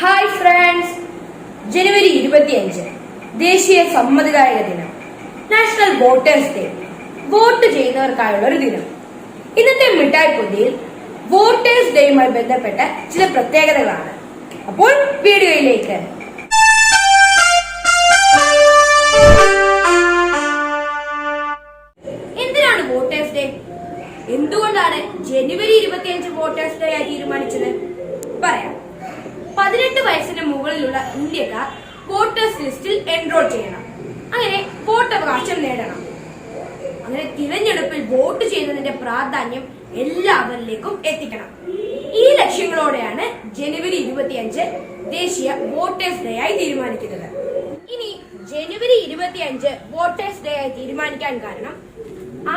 Hi friends ജനുവരി ഇരുപത്തിയഞ്ച് ദേശീയ സമ്മതിദായക ദിനം. നാഷണൽ വോട്ടേഴ്സ് ഡേ വോട്ട് ചെയ്യുന്നവർക്കായുള്ള ഒരു ദിനം. ഇന്നത്തെ മിഠായി പൊതിയിൽ വോട്ടേഴ്സ് ഡേയുമായി ബന്ധപ്പെട്ട ചില പ്രത്യേകതകളാണ്. അപ്പോൾ വീഡിയോയിലേക്ക്. എന്തിനാണ് വോട്ടേഴ്സ് ഡേ എന്തുകൊണ്ടാണ് ജനുവരി ഇരുപത്തിയഞ്ച് വോട്ടേഴ്സ് ഡേ ആയി തീരുമാനിച്ചത്? പറയാം. പതിനെട്ട് വയസ്സിന് മുകളിലുള്ള ഇന്ത്യക്കാർ വോട്ടേഴ്സ് ലിസ്റ്റിൽ എൻറോൾ ചെയ്യണം. അങ്ങനെ വോട്ട് അവകാശം നേടണം. അങ്ങനെ തിരഞ്ഞെടുപ്പിൽ വോട്ട് ചെയ്യുന്നതിന്റെ പ്രാധാന്യം എല്ലാവരിലേക്കും എത്തിക്കണം. ഈ ലക്ഷ്യങ്ങളോടെയാണ് ജനുവരി ഇരുപത്തിയഞ്ച് ദേശീയ വോട്ടേഴ്സ് ഡേ ആയി തീരുമാനിക്കുന്നത്. ഇനി ജനുവരി ഇരുപത്തിയഞ്ച് വോട്ടേഴ്സ് ഡേ ആയി തീരുമാനിക്കാൻ കാരണം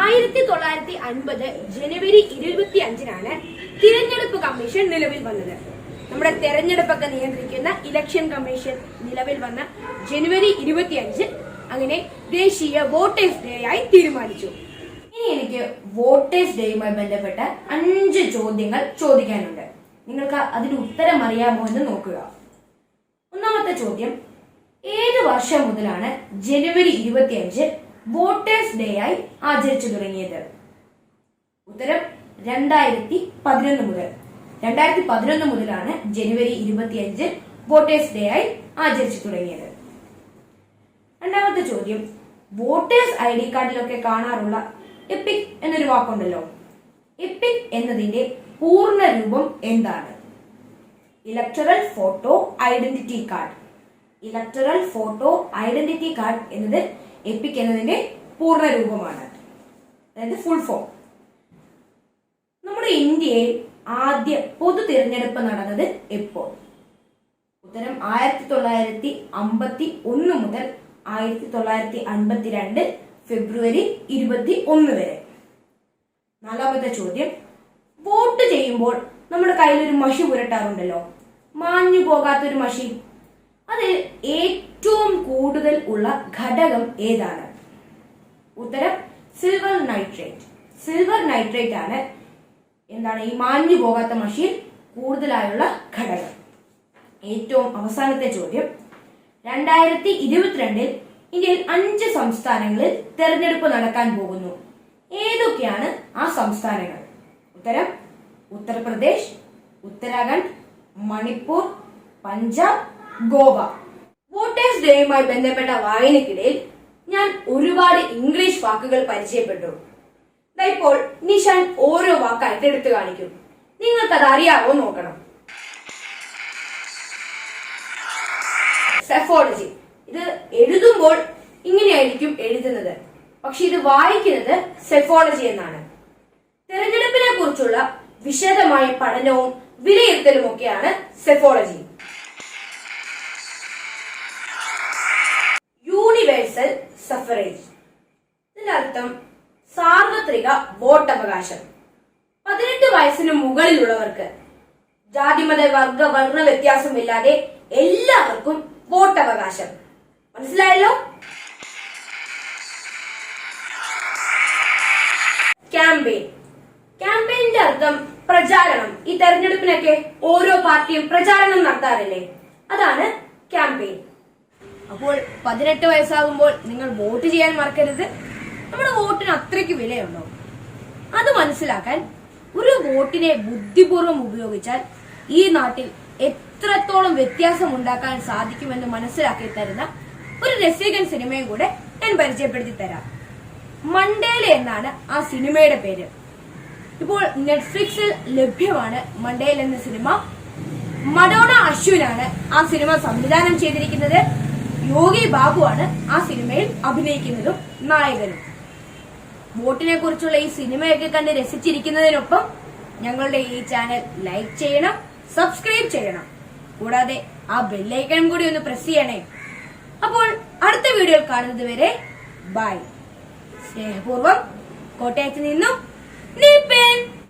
ആയിരത്തി തൊള്ളായിരത്തി അൻപത് ജനുവരി ഇരുപത്തി അഞ്ചിനാണ് തിരഞ്ഞെടുപ്പ് കമ്മീഷൻ നിലവിൽ വന്നത്. നമ്മുടെ തെരഞ്ഞെടുപ്പൊക്കെ നിയന്ത്രിക്കുന്ന ഇലക്ഷൻ കമ്മീഷൻ നിലവിൽ വന്ന ജനുവരി ഇരുപത്തിയഞ്ച് അങ്ങനെ ദേശീയ വോട്ടേഴ്സ് ഡേ ആയി തീരുമാനിച്ചു. ഇനി എനിക്ക് വോട്ടേഴ്സ് ഡേയുമായി ബന്ധപ്പെട്ട അഞ്ച് ചോദ്യങ്ങൾ ചോദിക്കാനുണ്ട്. നിങ്ങൾക്ക് അതിന് ഉത്തരം അറിയാമോ എന്ന് നോക്കുക. ഒന്നാമത്തെ ചോദ്യം ഏത് വർഷം മുതലാണ് ജനുവരി ഇരുപത്തിയഞ്ച് വോട്ടേഴ്സ് ഡേ ആയി ആചരിച്ചു തുടങ്ങിയത്? ഉത്തരം രണ്ടായിരത്തി പതിനൊന്ന് മുതൽ. രണ്ടായിരത്തി പതിനൊന്ന് മുതലാണ് ജനുവരി ഇരുപത്തിയഞ്ച് വോട്ടേഴ്സ് ഡേ ആയി ആചരിച്ചു തുടങ്ങിയത്. രണ്ടാമത്തെ ചോദ്യം വോട്ടേഴ്സ് ഐ ഡി കാർഡിലൊക്കെ കാണാറുള്ള എപ്പിക് എന്നൊരു വാക്കുണ്ടല്ലോ. എപ്പിക് എന്നതിന്റെ പൂർണ രൂപം എന്താണ്? Electoral photo identity card. Electoral photo identity card എന്നത് എപ്പിക് എന്നതിന്റെ പൂർണ രൂപമാണ്. അതായത് ഫുൾ ഫോം. നമ്മുടെ ഇന്ത്യയിൽ ആദ്യ പൊതു തിരഞ്ഞെടുപ്പ് നടന്നത് എപ്പോൾ ഉത്തരം ആയിരത്തി തൊള്ളായിരത്തി അമ്പത്തി ഒന്ന് മുതൽ ആയിരത്തി തൊള്ളായിരത്തി അൻപത്തിരണ്ട് ഫെബ്രുവരി ഇരുപത്തി ഒന്ന് വരെ. നാലാമത്തെ ചോദ്യം. വോട്ട് ചെയ്യുമ്പോൾ നമ്മുടെ കയ്യിൽ ഒരു മഷി പുരട്ടാറുണ്ടല്ലോ. മാഞ്ഞു പോകാത്തൊരു മഷി. അതിൽ ഏറ്റവും കൂടുതൽ ഉള്ള ഘടകം ഏതാണ്? ഉത്തരം സിൽവർ നൈട്രേറ്റ്. സിൽവർ നൈട്രേറ്റ് ആണ് എന്താണ് ഈ മാഞ്ഞു പോകാത്ത മഷീൻ കൂടുതലായുള്ള ഘടകം. ഏറ്റവും അവസാനത്തെ ചോദ്യം. രണ്ടായിരത്തി ഇരുപത്തിരണ്ടിൽ ഇന്ത്യയിൽ അഞ്ച് സംസ്ഥാനങ്ങളിൽ തെരഞ്ഞെടുപ്പ് നടക്കാൻ പോകുന്നു. ഏതൊക്കെയാണ് ആ സംസ്ഥാനങ്ങൾ? ഉത്തരം ഉത്തർപ്രദേശ് ഉത്തരാഖണ്ഡ് മണിപ്പൂർ പഞ്ചാബ് ഗോവ. വോട്ടേഴ്സ് ഡേയുമായി ബന്ധപ്പെട്ട വായനക്കിടയിൽ ഞാൻ ഒരുപാട് ഇംഗ്ലീഷ് വാക്കുകൾ പരിചയപ്പെട്ടു. ഇപ്പോൾ നിഷാൻ ഓരോ വാക്കായിട്ട് എടുത്തു കാണിക്കും. നിങ്ങൾക്കത് അറിയാവോ നോക്കണം. സെഫോളജി ഇത് എഴുതുമ്പോൾ ഇങ്ങനെയായിരിക്കും എഴുതുന്നത്. പക്ഷെ ഇത് വായിക്കുന്നത് സെഫോളജി എന്നാണ്. തെരഞ്ഞെടുപ്പിനെ കുറിച്ചുള്ള വിശദമായ പഠനവും വിലയിരുത്തലും ഒക്കെയാണ് സെഫോളജി യൂണിവേഴ്സൽ സഫറേജ് ഇതിന്റെ അർത്ഥം സാർവത്രിക വോട്ടവകാശം. പതിനെട്ട് വയസ്സിന് മുകളിലുള്ളവർക്ക് ജാതിമത വർഗ വർണ വ്യത്യാസമില്ലാതെ എല്ലാവർക്കും വോട്ടവകാശം. മനസ്സിലായല്ലോ? ക്യാമ്പയിൻ. ക്യാമ്പയിന്റെ അർത്ഥം പ്രചാരണം. ഈ തെരഞ്ഞെടുപ്പിനൊക്കെ ഓരോ പാർട്ടിയും പ്രചാരണം നടത്താറില്ലേ? അതാണ് ക്യാമ്പയിൻ. അപ്പോൾ പതിനെട്ട് വയസ്സാകുമ്പോൾ നിങ്ങൾ വോട്ട് ചെയ്യാൻ മറക്കരുത്. നമ്മുടെ വോട്ടിന് അത്രയ്ക്ക് വിലയുണ്ടോ? അത് മനസ്സിലാക്കാൻ ഒരു വോട്ടിനെ ബുദ്ധിപൂർവം ഉപയോഗിച്ചാൽ ഈ നാട്ടിൽ എത്രത്തോളം വ്യത്യാസം ഉണ്ടാക്കാൻ സാധിക്കുമെന്ന് മനസ്സിലാക്കി തരുന്ന ഒരു രസികൻ സിനിമയും കൂടെ ഞാൻ പരിചയപ്പെടുത്തി തരാം. മണ്ടേല എന്നാണ് ആ സിനിമയുടെ പേര്. ഇപ്പോൾ നെറ്റ്ഫ്ലിക്സിൽ ലഭ്യമാണ് മണ്ടേൽ എന്ന സിനിമ. മഡോണ അശ്വിനാണ് ആ സിനിമ സംവിധാനം ചെയ്തിരിക്കുന്നത്. യോഗി ബാബുവാണ് ആ സിനിമയിൽ അഭിനയിക്കുന്നതും നായകനും. വോട്ടിനെ കുറിച്ചുള്ള ഈ സിനിമയൊക്കെ കണ്ട് രസിച്ചിരിക്കുന്നതിനൊപ്പം ഞങ്ങളുടെ ഈ ചാനൽ ലൈക്ക് ചെയ്യണം സബ്സ്ക്രൈബ് ചെയ്യണം. കൂടാതെ ആ ബെല്ലൈക്കൺ കൂടി ഒന്ന് പ്രസ് ചെയ്യണേ. അപ്പോൾ അടുത്ത വീഡിയോ കാണുന്നത് വരെ ബൈ. സ്നേഹപൂർവം കോട്ടയത്ത് നിന്നും നീപ്പൻ